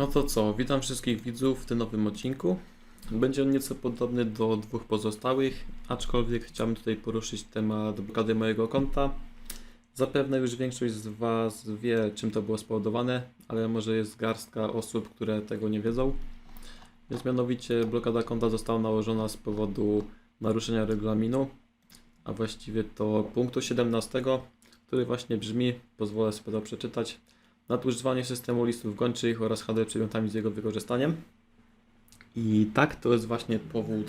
No to co, witam wszystkich widzów w tym nowym odcinku. Będzie on nieco podobny do dwóch pozostałych, aczkolwiek chciałbym tutaj poruszyć temat blokady mojego konta. Zapewne już większość z Was wie, czym to było spowodowane, ale może jest garstka osób, które tego nie wiedzą. Więc mianowicie blokada konta została nałożona z powodu naruszenia regulaminu, a właściwie to punktu 17, który właśnie brzmi, pozwolę sobie to przeczytać, nadużywanie systemu listów gończych oraz handel przedmiotami z jego wykorzystaniem. I tak, to jest właśnie powód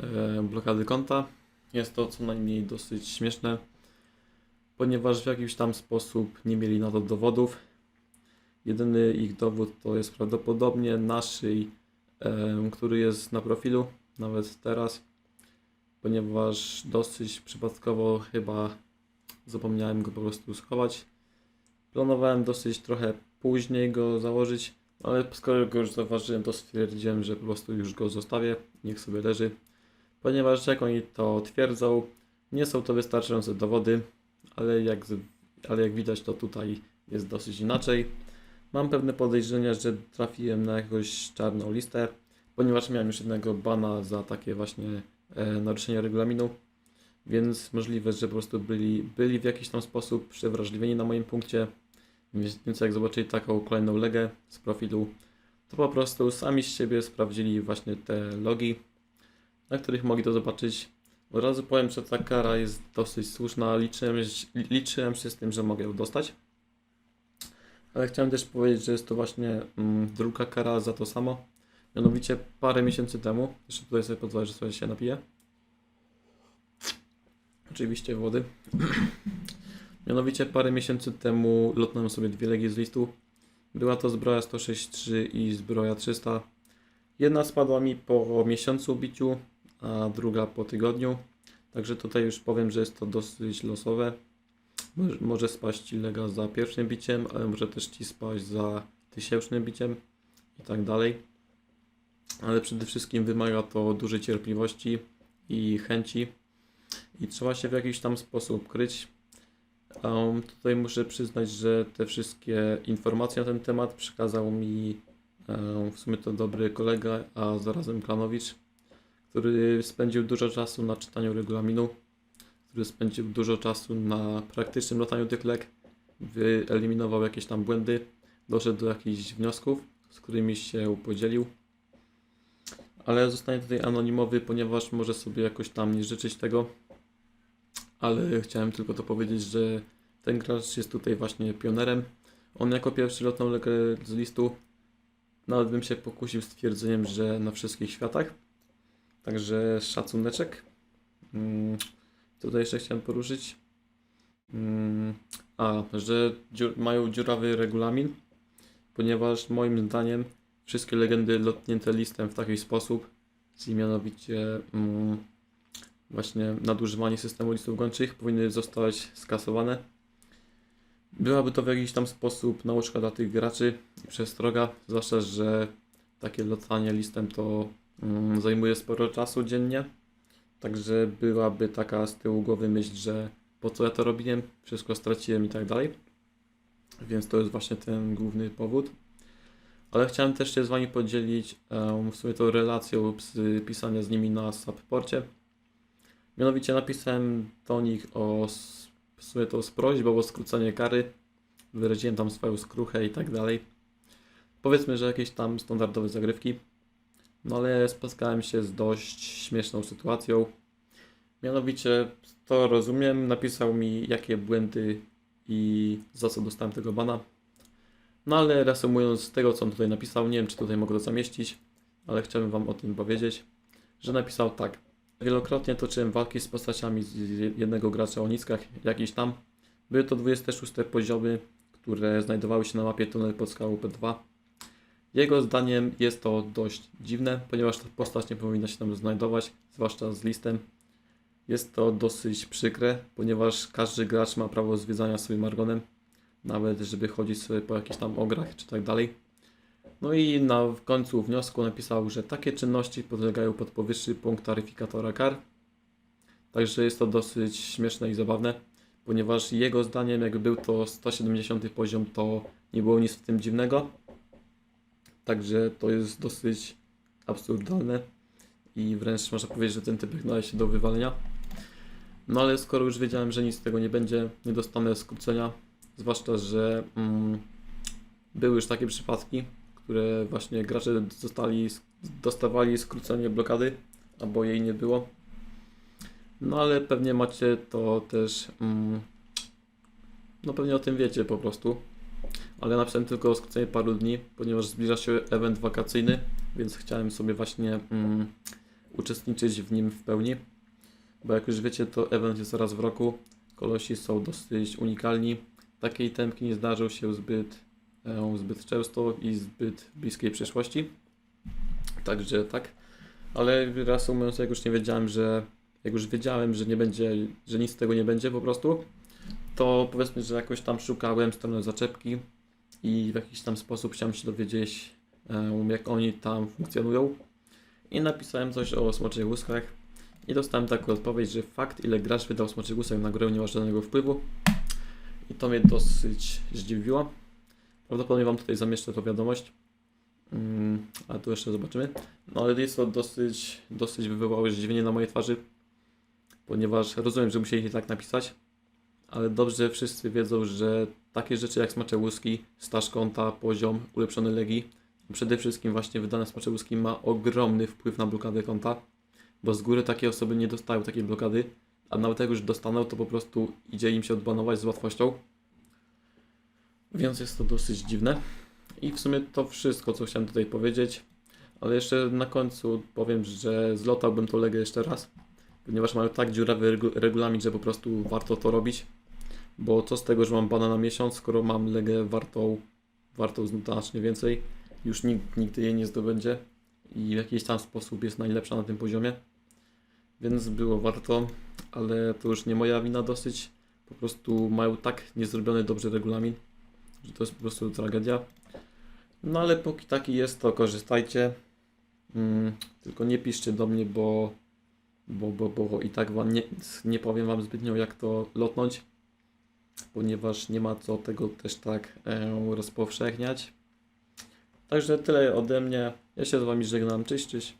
e, blokady konta. Jest to co najmniej dosyć śmieszne, ponieważ w jakiś tam sposób nie mieli na to dowodów. Jedyny ich dowód to jest prawdopodobnie naszyj, e, który jest na profilu, nawet teraz, ponieważ dosyć przypadkowo chyba zapomniałem go po prostu schować. Planowałem dosyć trochę później go założyć, ale skoro go już zauważyłem, to stwierdziłem, że po prostu już go zostawię, niech sobie leży. Ponieważ jak oni to twierdzą, nie są to wystarczające dowody, ale jak, ale jak widać, to tutaj jest dosyć inaczej. Mam pewne podejrzenia, że trafiłem na jakąś czarną listę, ponieważ miałem już jednego bana za takie właśnie e, naruszenie regulaminu, więc możliwe, że po prostu byli, byli w jakiś tam sposób przewrażliwieni na moim punkcie. Więc jak zobaczyli taką kolejną legę z profilu, to po prostu sami z siebie sprawdzili właśnie te logi, na których mogli to zobaczyć. Od razu powiem, że ta kara jest dosyć słuszna. Liczyłem, liczyłem się z tym, że mogę ją dostać. Ale chciałem też powiedzieć, że jest to właśnie mm, druga kara za to samo. Mianowicie parę miesięcy temu, jeszcze tutaj sobie pozwolę, że sobie się napiję. Oczywiście wody. Mianowicie parę miesięcy temu lotnąłem sobie dwie legi z listu. Była to zbroja 163 i zbroja 300. Jedna spadła mi po miesiącu biciu, a druga po tygodniu. Także tutaj już powiem, że jest to dosyć losowe. Może- Może spaść ci lega za pierwszym biciem, ale może też ci spaść za tysięcznym biciem i tak dalej. Ale przede wszystkim wymaga to dużej cierpliwości i chęci. I trzeba się w jakiś tam sposób kryć. Um, tutaj muszę przyznać, że te wszystkie informacje na ten temat przekazał mi um, w sumie to dobry kolega, a zarazem Klanowicz, który spędził dużo czasu na czytaniu regulaminu, który spędził dużo czasu na praktycznym lataniu tych leg, wyeliminował jakieś tam błędy, doszedł do jakichś wniosków, z którymi się podzielił. Ale zostanie tutaj anonimowy, ponieważ może sobie jakoś tam nie życzyć tego ale chciałem tylko to powiedzieć, że ten gracz jest tutaj właśnie pionerem. On jako pierwszy lotnął legę z listu. Nawet bym się pokusił stwierdzeniem, że na wszystkich światach. Także szacuneczek. Mm, Tutaj jeszcze chciałem poruszyć. Mm, A, że dziur, mają dziurawy regulamin, ponieważ moim zdaniem wszystkie legendy lotnięte listem w taki sposób, czyli mianowicie mm, właśnie nadużywanie systemu listów gończych powinny zostać skasowane. Byłaby to w jakiś tam sposób nauczka dla tych graczy i przestroga, zwłaszcza, że takie lotanie listem to mm, zajmuje sporo czasu dziennie. Także byłaby taka z tyłu głowy myśl, że po co ja to robiłem, wszystko straciłem i tak dalej. Więc to jest właśnie ten główny powód. Ale chciałem też się z Wami podzielić em, w sumie tą relacją z pisania z nimi na subporcie. Mianowicie napisałem do nich o w sumie to z prośbą o skrócenie kary. Wyraziłem tam swoją skruchę i tak dalej. Powiedzmy, że jakieś tam standardowe zagrywki. No ale spotkałem się z dość śmieszną sytuacją. Mianowicie, to rozumiem, napisał mi jakie błędy i za co dostałem tego bana. No ale reasumując z tego, co on tutaj napisał, nie wiem czy tutaj mogę to zamieścić, ale chciałbym Wam o tym powiedzieć, że napisał tak. Wielokrotnie toczyłem walki z postaciami z jednego gracza o niskach, jakiś tam. Były to 26 poziomy, które znajdowały się na mapie tunel pod skałą P2. Jego zdaniem jest to dość dziwne, ponieważ ta postać nie powinna się tam znajdować, zwłaszcza z listem. Jest to dosyć przykre, ponieważ każdy gracz ma prawo zwiedzania sobie Margonem, nawet żeby chodzić sobie po jakichś tam ograch czy tak dalej. No i na w końcu wniosku napisał, że takie czynności podlegają pod powyższy punkt taryfikatora kar. Także jest to dosyć śmieszne i zabawne, ponieważ jego zdaniem, jak był to 170 poziom, to nie było nic w tym dziwnego. Także to jest dosyć absurdalne i wręcz można powiedzieć, że ten typek należy się do wywalenia. No ale skoro już wiedziałem, że nic z tego nie będzie, nie dostanę skrócenia, zwłaszcza, że mm, były już takie przypadki, które właśnie gracze dostawali skrócenie blokady, albo jej nie było. No ale pewnie macie to też, mm, no pewnie o tym wiecie po prostu. Ale napisałem tylko o skrócenie paru dni, ponieważ zbliża się event wakacyjny, więc chciałem sobie właśnie mm, uczestniczyć w nim w pełni. Bo jak już wiecie, to event jest raz w roku. Kolosi są dosyć unikalni. Takiej temki nie zdarzą się zbyt, zbyt często i zbyt bliskiej przyszłości. Także tak. Ale reasumując, jak już nie wiedziałem, że jak już wiedziałem, że nie będzie, że nic z tego nie będzie po prostu, to powiedzmy, że jakoś tam szukałem strony zaczepki i w jakiś tam sposób chciałem się dowiedzieć, jak oni tam funkcjonują. I napisałem coś o smoczych łuskach i dostałem taką odpowiedź, że fakt, ile gracz wydał smoczych łuskach na grę nie ma żadnego wpływu. I to mnie dosyć zdziwiło. Prawdopodobnie Wam tutaj zamieszczę tą wiadomość. Mm, a tu jeszcze zobaczymy. No ale jest to dosyć, dosyć wywołało zdziwienie na mojej twarzy, ponieważ rozumiem, że musieli tak napisać, ale dobrze wszyscy wiedzą, że takie rzeczy jak smacze łuski, staż konta, poziom, ulepszony legi, przede wszystkim właśnie wydane smacze łuski ma ogromny wpływ na blokadę konta, bo z góry takie osoby nie dostają takiej blokady, a nawet jak już dostaną, to po prostu idzie im się odbanować z łatwością. Więc jest to dosyć dziwne. I w sumie to wszystko, co chciałem tutaj powiedzieć. Ale jeszcze na końcu powiem, że zlotałbym tą legę jeszcze raz, ponieważ mają tak dziurawy regu- regulamin, że po prostu warto to robić. Bo co z tego, że mam bana na miesiąc, skoro mam legę wartą, wartą znacznie więcej. Już nikt nigdy jej nie zdobędzie i w jakiś tam sposób jest najlepsza na tym poziomie. Więc było warto, ale to już nie moja wina dosyć. Po prostu mają tak niezrobiony dobrze regulamin, że to jest po prostu tragedia. No ale póki taki jest, to korzystajcie. Mm, tylko nie piszcie do mnie, bo, bo, bo, bo i tak wam nie, nie powiem wam zbytnio jak to lotnąć, ponieważ nie ma co tego też tak e, rozpowszechniać. Także tyle ode mnie. Ja się z wami żegnam. Cześć, cześć.